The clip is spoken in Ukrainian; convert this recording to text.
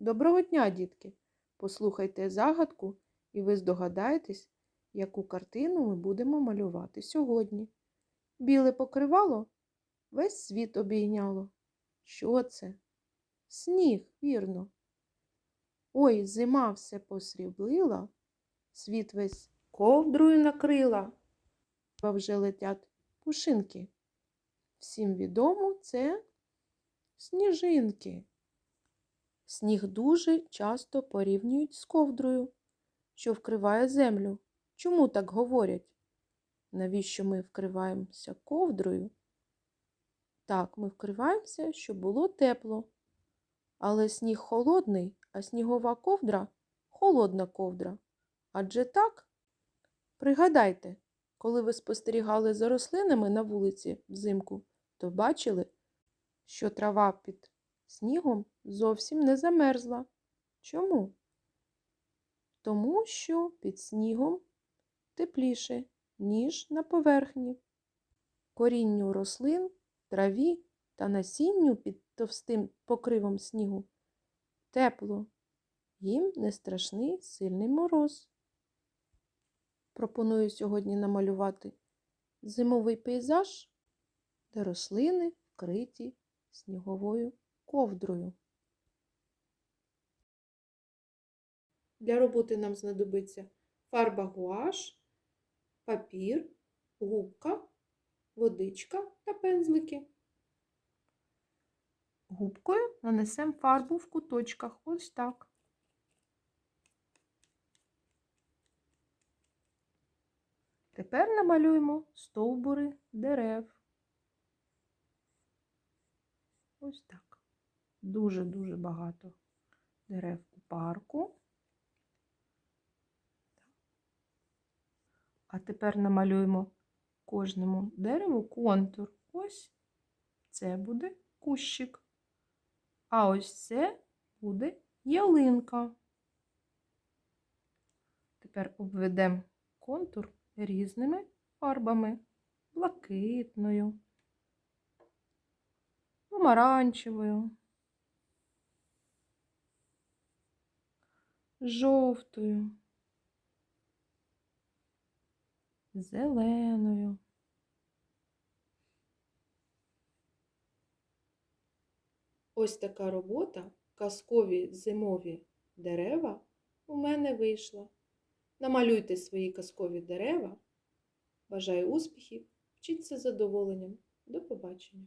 Доброго дня, дітки! Послухайте загадку, і ви здогадаєтесь, яку картину ми будемо малювати сьогодні. Біле покривало весь світ обійняло. Що це? Сніг, вірно. Ой, зима все посріблила, світ весь ковдрою накрила. Вже летять пушинки. Всім відомо це сніжинки. Сніг дуже часто порівнюють з ковдрою, що вкриває землю. Чому так говорять? Навіщо ми вкриваємося ковдрою? Так, ми вкриваємося, щоб було тепло. Але сніг холодний, а снігова ковдра холодна ковдра. Адже так? Пригадайте, коли ви спостерігали за рослинами на вулиці взимку, то бачили, що трава під снігом зовсім не замерзла. Чому? Тому що під снігом тепліше, ніж на поверхні. Корінню рослин, траві та насінню під товстим покривом снігу тепло, їм не страшний сильний мороз. Пропоную сьогодні намалювати зимовий пейзаж, де рослини вкриті сніговою ковдрою. Для роботи нам знадобиться фарба гуаш, папір, губка, водичка та пензлики. Губкою нанесемо фарбу в куточках ось так. Тепер намалюємо стовбури дерев. Ось так. Дуже-дуже багато дерев у парку. А тепер намалюємо кожному дереву контур. Ось це буде кущик. А ось це буде ялинка. Тепер обведемо контур різними фарбами, блакитною, помаранчевою, жовтою, зеленою. Ось така робота, казкові зимові дерева у мене вийшла. Намалюйте свої казкові дерева. Бажаю успіхів, вчіться задоволенням. До побачення!